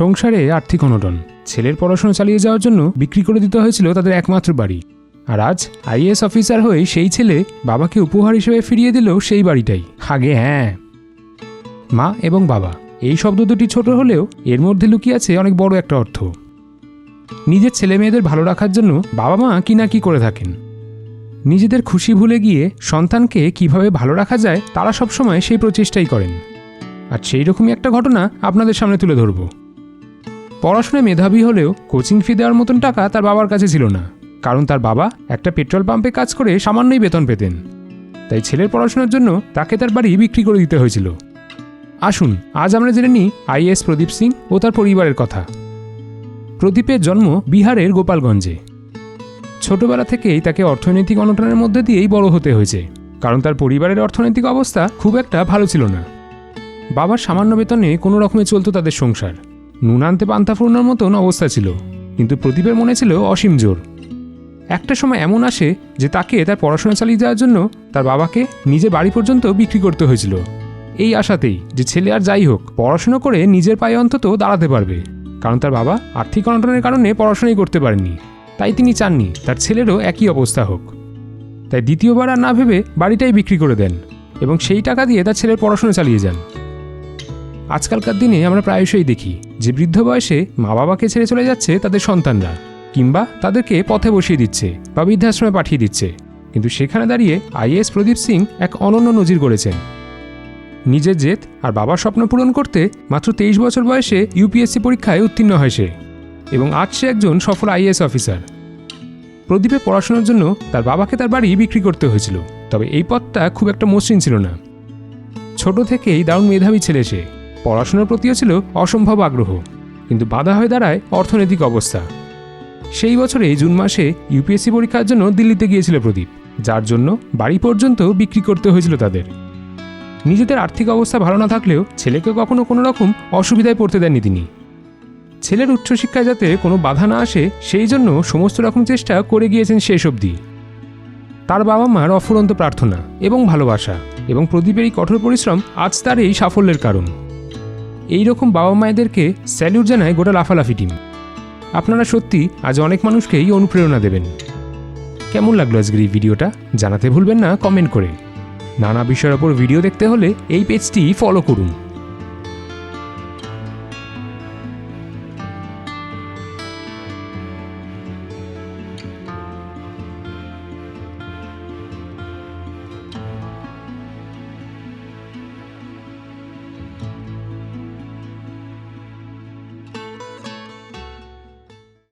সংসারে আর্থিক অনটন। ছেলের পড়াশোনা চালিয়ে যাওয়ার জন্য বিক্রি করে দিতে হয়েছিল তাদের একমাত্র বাড়ি। আর আজ আইএস অফিসার হয়ে সেই ছেলে বাবাকে উপহার হিসেবে ফিরিয়ে দিল সেই বাড়িটাই। আগে হ্যাঁ। মা এবং বাবা, এই শব্দ দুটি ছোট হলেও এর মধ্যে লুকিয়ে আছে অনেক বড় একটা অর্থ। নিজের ছেলে মেয়েদের ভালো রাখার জন্য বাবা মা কি না কি করে থাকেন। নিজেদের খুশি ভুলে গিয়ে সন্তানকে কীভাবে ভালো রাখা যায় তারা সবসময় সেই প্রচেষ্টাই করেন। আর সেই রকমই একটা ঘটনা আপনাদের সামনে তুলে ধরব। পড়াশোনায় মেধাবী হলেও কোচিং ফি দেওয়ার মতন টাকা তার বাবার কাছে ছিল না। কারণ তার বাবা একটা পেট্রোল পাম্পে কাজ করে সামান্যই বেতন পেতেন। তাই ছেলের পড়াশোনার জন্য তাকে তার বাড়ি বিক্রি করে দিতে হয়েছিল। আসুন, আজ আমরা জেনে নিই আইএস প্রদীপ সিং ও তার পরিবারের কথা। প্রদীপের জন্ম বিহারের গোপালগঞ্জে। ছোটবেলা থেকেই তাকে অর্থনৈতিক অনটনের মধ্যে দিয়েই বড় হতে হয়েছে। কারণ তার পরিবারের অর্থনৈতিক অবস্থা খুব একটা ভালো ছিল না। বাবার সামান্য বেতনে কোনো রকমে চলতো তাদের সংসার। নুন আনতে পান্তা ফুরনোর মতন অবস্থা ছিল, কিন্তু প্রদীপের মনে ছিল অসীম জোর। একটা সময় এমন আসে যে তাকে তার পড়াশোনা চালিয়ে যাওয়ার জন্য তার বাবাকে নিজে বাড়ি পর্যন্ত বিক্রি করতে হয়েছিল। এই আশাতেই যে ছেলে আর যাই হোক, পড়াশোনা করে নিজের পায়ে অন্তত দাঁড়াতে পারবে, কারণ তার বাবা আর্থিক অনটনের কারণে পড়াশোনাই করতে পারেননি। তাই তিনি চাননি তার ছেলেরও একই অবস্থা হোক। তাই দ্বিতীয়বার আর না ভেবে বাড়িটাই বিক্রি করে দেন এবং সেই টাকা দিয়ে তার ছেলের পড়াশোনা চালিয়ে যান। আজকালকার দিনে আমরা প্রায়শই দেখি যে বৃদ্ধ বয়সে মা বাবাকে ছেড়ে চলে যাচ্ছে তাদের সন্তানরা, কিংবা তাদেরকে পথে বসিয়ে দিচ্ছে বা বৃদ্ধাশ্রমে পাঠিয়ে দিচ্ছে। কিন্তু সেখানে দাঁড়িয়ে আইএস প্রদীপ সিং এক অনন্য নজির গড়েছেন। নিজের জেদ আর বাবার স্বপ্ন পূরণ করতে মাত্র তেইশ বছর বয়সে ইউপিএসসি পরীক্ষায় উত্তীর্ণ হয় সে, এবং আজ সে একজন সফল আইএস অফিসার। প্রদীপের পড়াশোনার জন্য তার বাবাকে তার বাড়ি বিক্রি করতে হয়েছিল, তবে এই পথটা খুব একটা মসৃণ ছিল না। ছোট থেকেই দারুণ মেধাবী ছেলে সে। পড়াশোনার প্রতিও ছিল অসম্ভব আগ্রহ, কিন্তু বাধা হয়ে দাঁড়ায় অর্থনৈতিক অবস্থা। সেই বছরে জুন মাসে ইউপিএসসি পরীক্ষার জন্য দিল্লিতে গিয়েছিল প্রদীপ, যার জন্য বাড়ি পর্যন্ত বিক্রি করতে হয়েছিল তাদের। নিজেদের আর্থিক অবস্থা ভালো না থাকলেও ছেলেকে কখনো কোনো রকম অসুবিধায় পড়তে দেননি তিনি। ছেলের উচ্চশিক্ষায় যাতে কোনো বাধা না আসে, সেই জন্য সমস্ত রকম চেষ্টা করে গিয়েছেন শেষ অবধি। তার বাবা মার অফুরন্ত প্রার্থনা এবং ভালোবাসা এবং প্রদীপের এই কঠোর পরিশ্রম আজ তার এই সাফল্যের কারণ। এই রকম বাবা মায়েদেরকে স্যালিউট জানায় গোটা লাফালাফি টিম। আপনারা সত্যি আজ অনেক মানুষকেই অনুপ্রেরণা দেবেন। কেমন লাগল আজকের এই ভিডিওটা? জানাতে ভুলবেন না, কমেন্ট করে। নানা বিষয়ের ওপর ভিডিও দেখতে হলে এই পেজটি ফলো করুন।